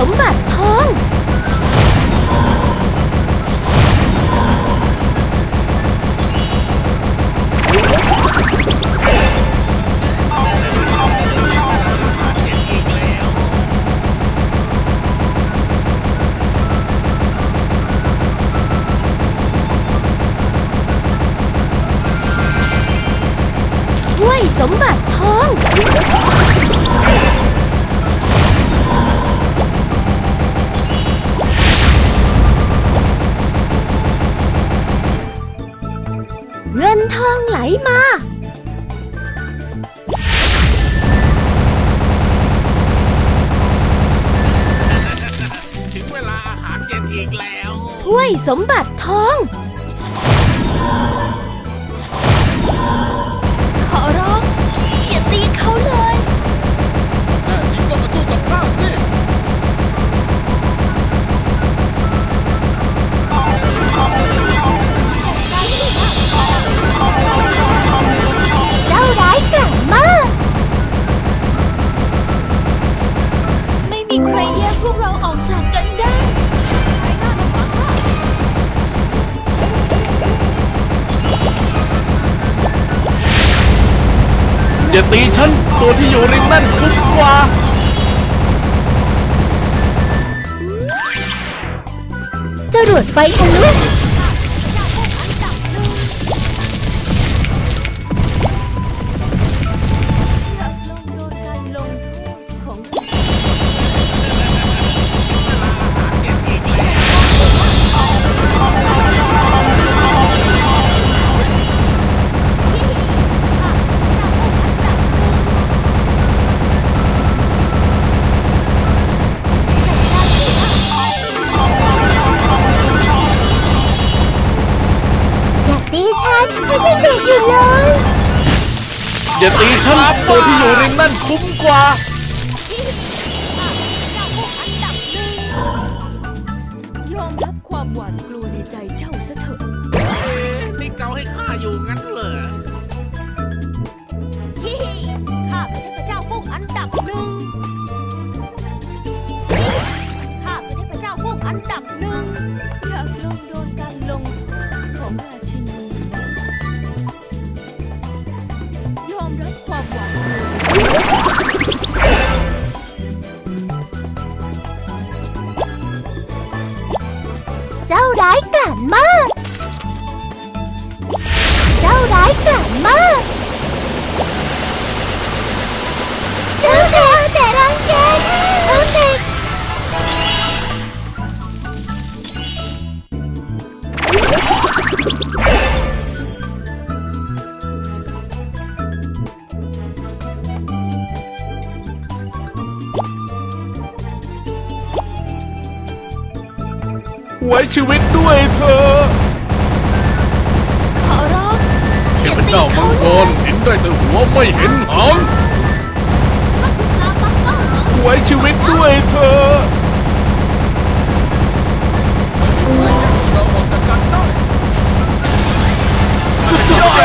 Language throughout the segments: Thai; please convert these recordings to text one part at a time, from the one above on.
怎么办？ ทองไหลมา ถึงเวลาอาหารเย็นอีกแล้ว ถ้วยสมบัติทอง อย่าตีฉัน ตัวที่อยู่ริมนั่นคุ้มกว่า จรวดไฟทะลุ อย่าตีฉันตัวที่อยู่ริมนั่นคุ้มกว่า ไว้ชีวิตด้วยเธอขอร้องเทพเจ้ามังกรเห็นได้แต่หัวไม่เห็นหางไว้ชีวิตด้วยเธอเราออกจากกันได้สุดยอดเล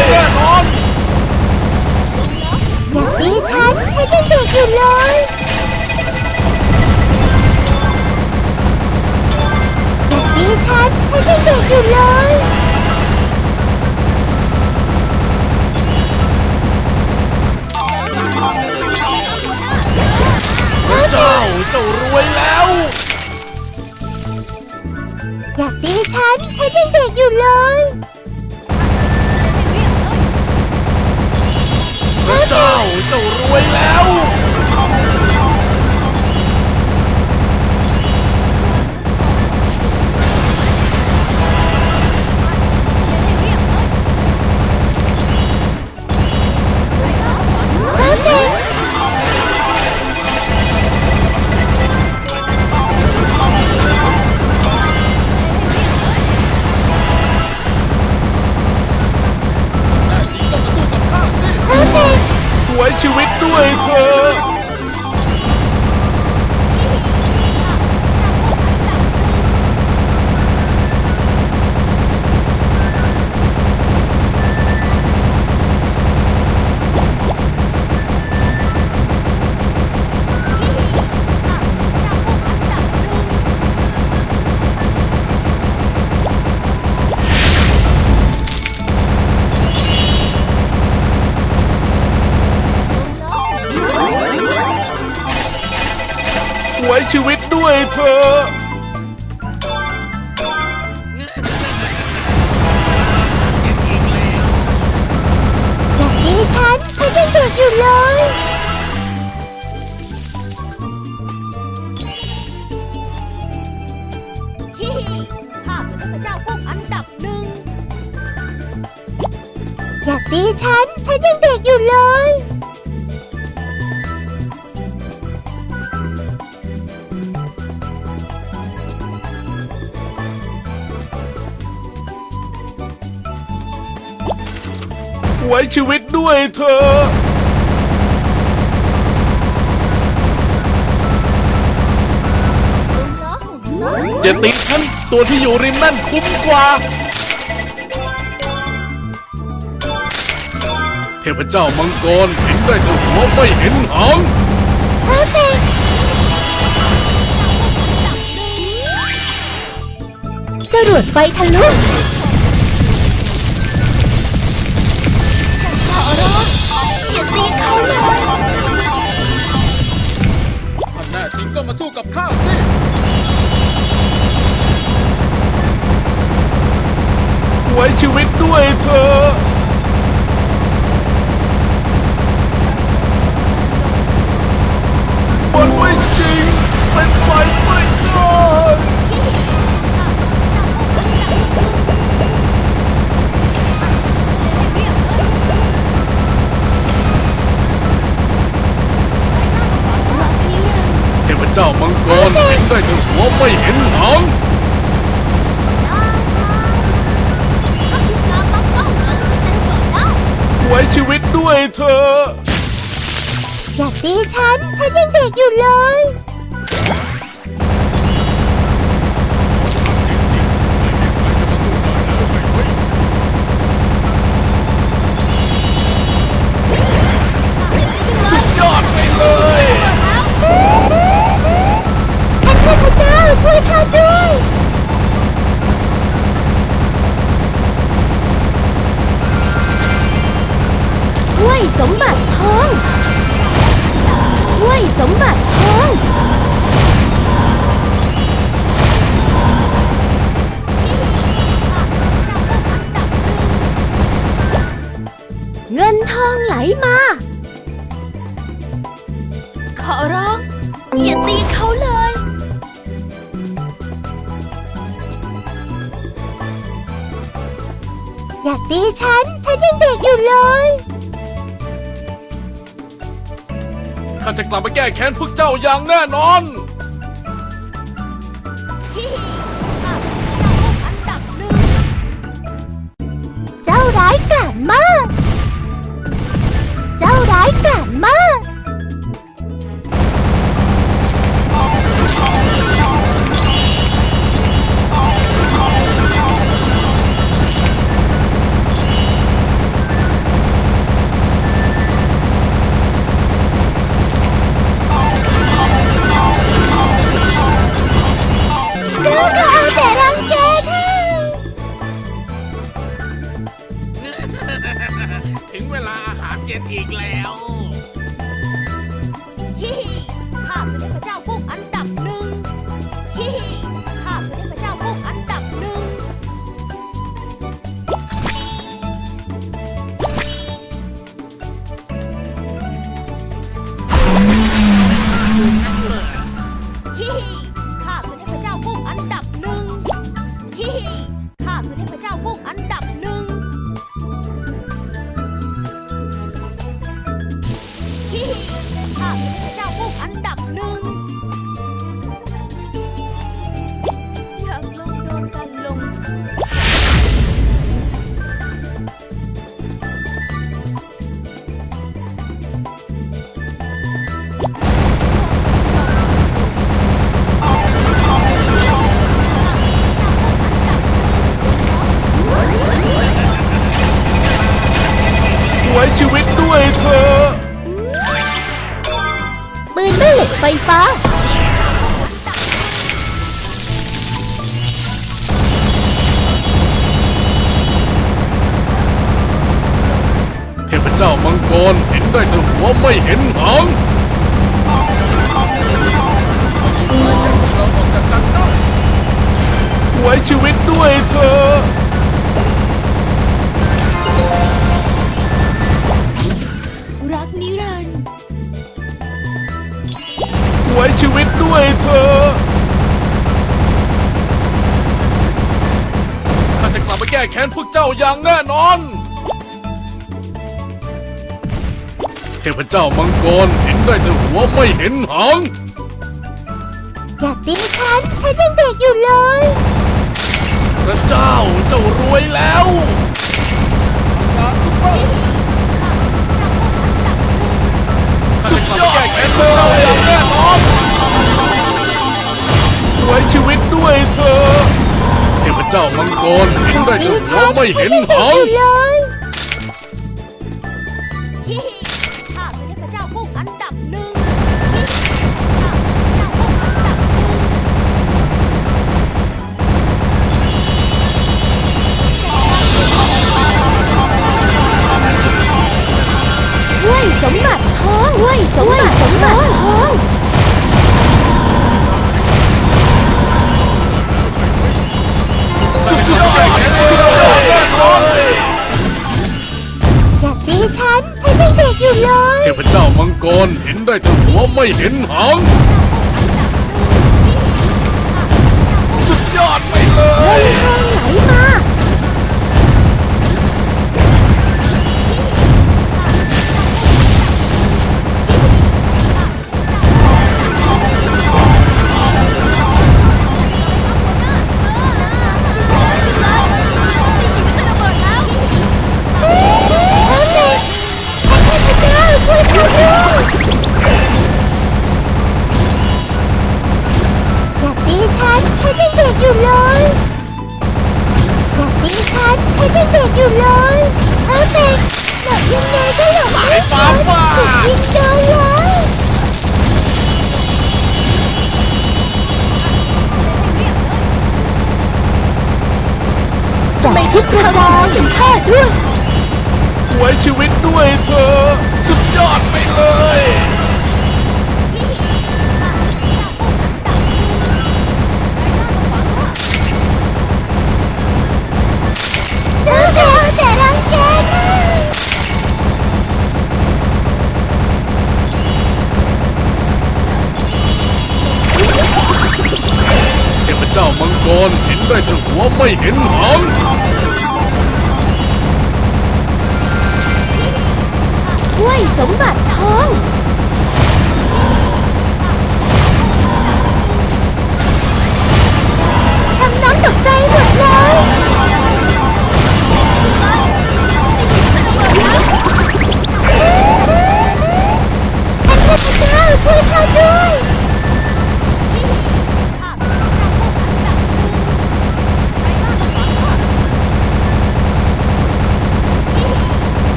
ยแน่นอนอย่าตีฉันฉันยังเด็กอยู่เลย อย่าตีฉันฉันยังเด็กอยู่เลยพระเจ้าเจ้ารวยแล้วอย่าตีฉันฉันยังเด็กอยู่เลยพระเจ้าเจ้ารวยแล้ว อย่าตีฉัน ฉันยังเด็กอยู่เลย ไว้ชีวิตด้วยเธอ อย่าตีฉัน ตัวที่อยู่ริมนั่นคุ้มกว่า เทพเจ้ามังกรเห็นได้แต่หัวไม่เห็นหางเพอร์เฟกจรวดไฟทะลุอย่าตีเขาเลยท่านแน่จริงก็มาสู้กับข้าสิไว้ชีวิตด้วยเธอ เทพเจ้ามังกรเห็นได้แต่หัวไม่เห็นหางไว้ชีวิตด้วยเธอ อย่าตีฉัน ฉันยังเด็กอยู่เลย ติทองห้วยสมบัติทองเงินทองไหลมา ขอร้องอย่าตีเขาเลย อย่าตีฉัน ฉันยังเด็กอยู่เลย ข้าจะกลับมาแก้แค้นพวกเจ้าอย่างแน่นอนฮิฮิข้าเป็นเจ้ากุ้งอันดับหนึ่งเจ้าร้ายกาจมาก เจ้าร้ายกาจมาก ว้ชีวิตด้วยเธอปืนแม่เหล็กไฟฟ้า เทพเจ้ามังกรเห็นได้แต่หัวไม่เห็นหางเราออกจากกันได้ไว้ชีวิตด้วยเธอ ไว้ชีวิตด้วยเธอข้าจะกลับมาแก้แค้นพวกเจ้าอย่างแน่นอน เทพเจ้ามังกรเห็นได้แต่หัวไม่เห็นหาง อย่าตีฉันฉันยังเด็กอยู่เลย พระเจ้าเจ้ารวยแล้ว สุดยอดแค้นพวกเจ้าอย่างแน่นอนไว้ชีวิตด้วยเธอเทพเจ้ามังกรเห็นได้แต่หัวไม่เห็นหางเลยข้าเทพเจ้ากุ้งอันดับหนึ่งฮิฮิข้าคือเทพเจ้ากุ้งอันดับหนึ่งห้วยสมบัติ องห้ยสมบัติสมบัติทองอย่าตีฉัน ฉันยังเด็กอยู่เลย เทพเจ้ามังกรเห็นได้แต่หัวไม่เห็นหาง ด้วยเธอ สุดยอดไปเลย เจ้าเดียวแต่รังแกข้าเทพเจ้ามังกรเห็นได้แต่หัวไม่เห็นหาง ห้วยสมบัติทอง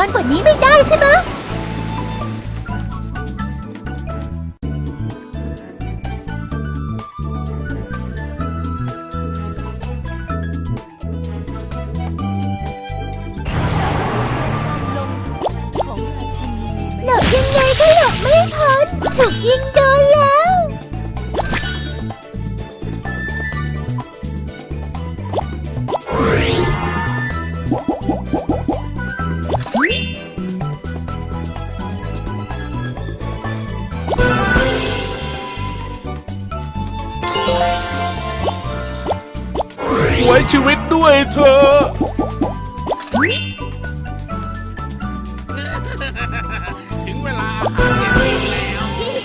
นโยนกว่านี้ไม่ได้ใช่ไหม ชีวิตด้วยเธอ ถึงเวลาอาหารเย็นอีกแล้วฮิฮิ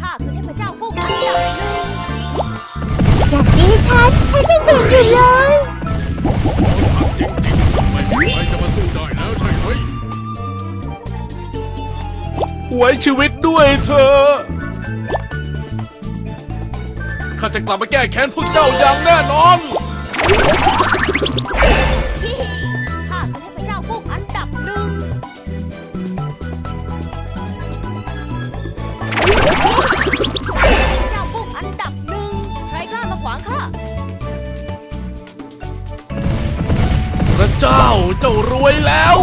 ข้าคือเทพเจ้ากุ้งอันดับหนึ่งอย่าตีฉัน ฉันยังเด็กอยู่เลย จริงๆไม่มีใครจะมาสู้ได้แล้วใช่ไหมไว้ชีวิตด้วยเธอ ข้าจะกลับมาแก้แค้นพวกเจ้าอย่างแน่นอนฮิฮิ ข้าคือเทพเจ้ากุ้งอันดับหนึ่งเทพเจ้ากุ้งอันดับหนึ่งใครกล้ามาขวางข้า พระเจ้าเจ้ารวยแล้ว